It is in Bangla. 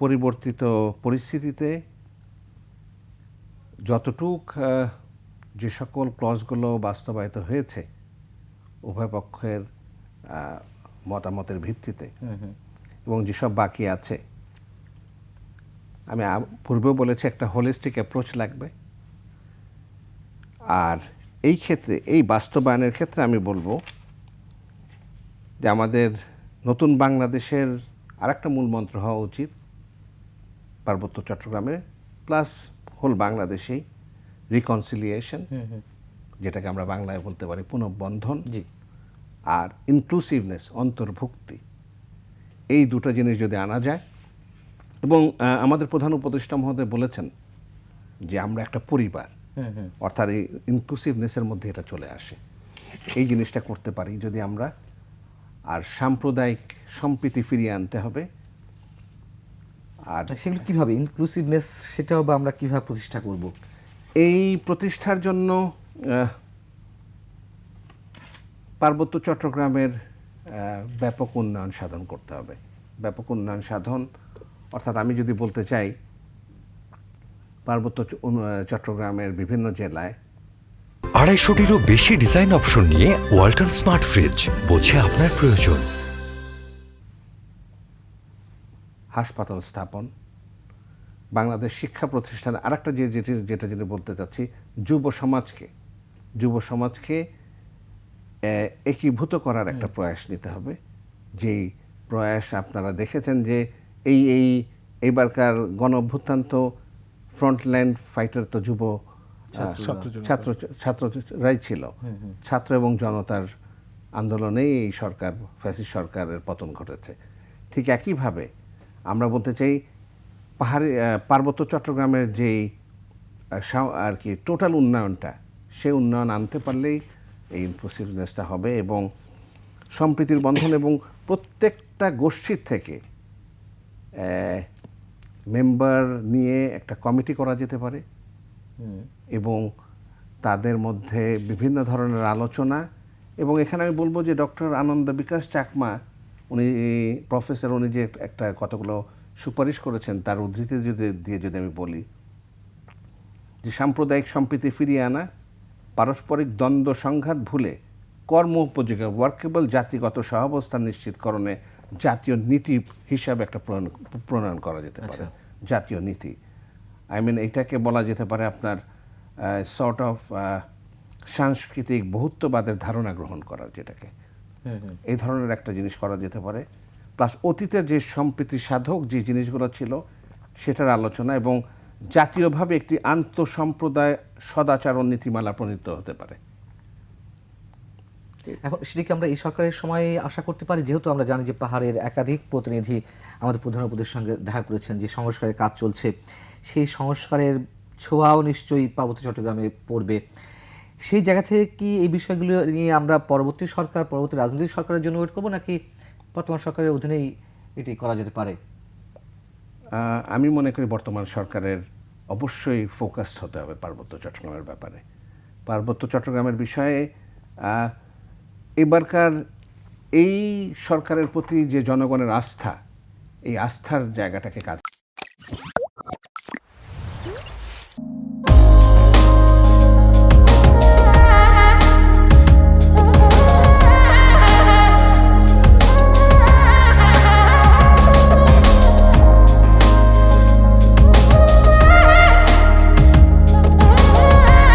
পরিবর্তিত পরিস্থিতিতে যতটুক যে সকল ক্লজগুলো বাস্তবায়িত হয়েছে উভয় পক্ষের মতামতের ভিত্তিতে এবং যেসব বাকি আছে আমি পূর্বেও বলেছি একটা হোলিস্টিক অ্যাপ্রোচ লাগবে। আর এই ক্ষেত্রে এই বাস্তবায়নের ক্ষেত্রে আমি বলব যে আমাদের নতুন বাংলাদেশের আরেকটা মূল মন্ত্র হওয়া উচিত। পার্বত্য চট্টগ্রামে প্লাস হোল বাংলাদেশেই রিকনসিলিয়েশন যেটাকে আমরা বাংলায় বলতে পারি পুনঃবন্ধন জি। আর ইনক্লুসিভনেস অন্তর্ভুক্তি। এই দুটো জিনিস যদি আনা যায় এবং আমাদের প্রধান উপদেষ্টা মহোদয় বলেছেন যে আমরা একটা পরিবার অর্থাৎ এই ইনক্লুসিভনেসের মধ্যে এটা চলে আসে। এই জিনিসটা করতে পারি যদি আমরা আর সাম্প্রদায়িক সম্প্রীতি ফিরিয়ে আনতে হবে আর সেগুলো কীভাবে? ইনক্লুসিভনেস সেটাও বা আমরা কীভাবে প্রতিষ্ঠা করব? এই প্রতিষ্ঠার জন্য পার্বত্য চট্টগ্রামের ব্যাপক উন্নয়ন সাধন করতে হবে। ব্যাপক উন্নয়ন সাধন অর্থাৎ আমি যদি বলতে চাই পার্বত্য চট্টগ্রামের বিভিন্ন জেলায় আড়াইশোটিরও বেশি ডিজাইন অপশন নিয়ে ওয়ালটন স্মার্ট ফ্রিজ বোঝে আপনার প্রয়োজন। হাসপাতাল স্থাপন বাংলাদেশ শিক্ষা প্রতিষ্ঠান আরেকটা যে যেটি যেটা যেটা বলতে চাচ্ছি যুব সমাজকে যুব সমাজকে একীভূত করার একটা প্রয়াস নিতে হবে। যেই প্রয়াস আপনারা দেখেছেন যে এই এই এইবারকার গণ অভ্যুত্থান তো ফ্রন্টলাইন ফাইটার তো যুব ছাত্র ছাত্ররাই ছিল। ছাত্র এবং জনতার আন্দোলনেই এই সরকার ফ্যাসিস্ট সরকারের পতন ঘটেছে। ঠিক একইভাবে আমরা বলতে চাই পাহাড়ি পার্বত্য চট্টগ্রামের যেই আর কি টোটাল উন্নয়নটা সেই উন্নয়ন আনতে পারলেই এই ইনক্লুসিভনেসটা হবে এবং সম্প্রীতির বন্ধন এবং প্রত্যেকটা গোষ্ঠীর থেকে মেম্বার নিয়ে একটা কমিটি করা যেতে পারে। এবং তাদের মধ্যে বিভিন্ন ধরনের আলোচনা এবং এখানে আমি বলব যে ডক্টর আনন্দ বিকাশ চাকমা উনি প্রফেসর উনি যে একটা কতগুলো সুপারিশ করেছেন তার উদ্ধৃতি যদি দিয়ে যদি আমি বলি যে সাম্প্রদায়িক সম্প্রীতি ফিরিয়ে আনা পারস্পরিক দ্বন্দ্ব সংঘাত ভুলে কর্ম উপযোগী ওয়ার্কেবল জাতিগত সহাবস্থান নিশ্চিতকরণে জাতীয় নীতি হিসাবে একটা প্রণয়ন প্রণয়ন করা যেতে পারে। জাতীয় নীতি। আই মিন এটাকে বলা যেতে পারে আপনার সর্ট অফ সাংস্কৃতিক বহুত্ববাদের ধারণা গ্রহণ করা যেটাকে। এই ধরনের একটা জিনিস করা যেতে পারে। প্লাস অতীতের যে সম্প্রীতি সাধক যে জিনিসগুলো ছিল সেটার আলোচনা এবং জাতীয়ভাবে একটি আন্তঃসম্প্রদায় সদাচরণ নীতিমালা প্রণীত হতে পারে। এখন সেটা কি আমরা এই সরকারের সময় আশা করতে পারি? যেহেতু আমরা জানি যে পাহাড়ের একাধিক প্রতিনিধি আমাদের প্রধান উপদেশের সঙ্গে দেখা করেছেন যে সংস্কারের কাজ চলছে, সেই সংস্কারের ছোঁয়াও নিশ্চয়ই পার্বত্য চট্টগ্রামে পড়বে। সেই জায়গা থেকে কি এই বিষয়গুলো নিয়ে আমরা পরবর্তী সরকার, পরবর্তী রাজনৈতিক সরকারের জন্য ওয়েট করব, নাকি বর্তমান সরকারের অধীনেই এটি করা যেতে পারে? আমি মনে করি বর্তমান সরকারের অবশ্যই ফোকাসড হতে হবে পার্বত্য চট্টগ্রামের ব্যাপারে। পার্বত্য চট্টগ্রামের বিষয়ে এবারকার এই সরকারের প্রতি যে জনগণের আস্থা, এই আস্থার জায়গাটাকে কাজে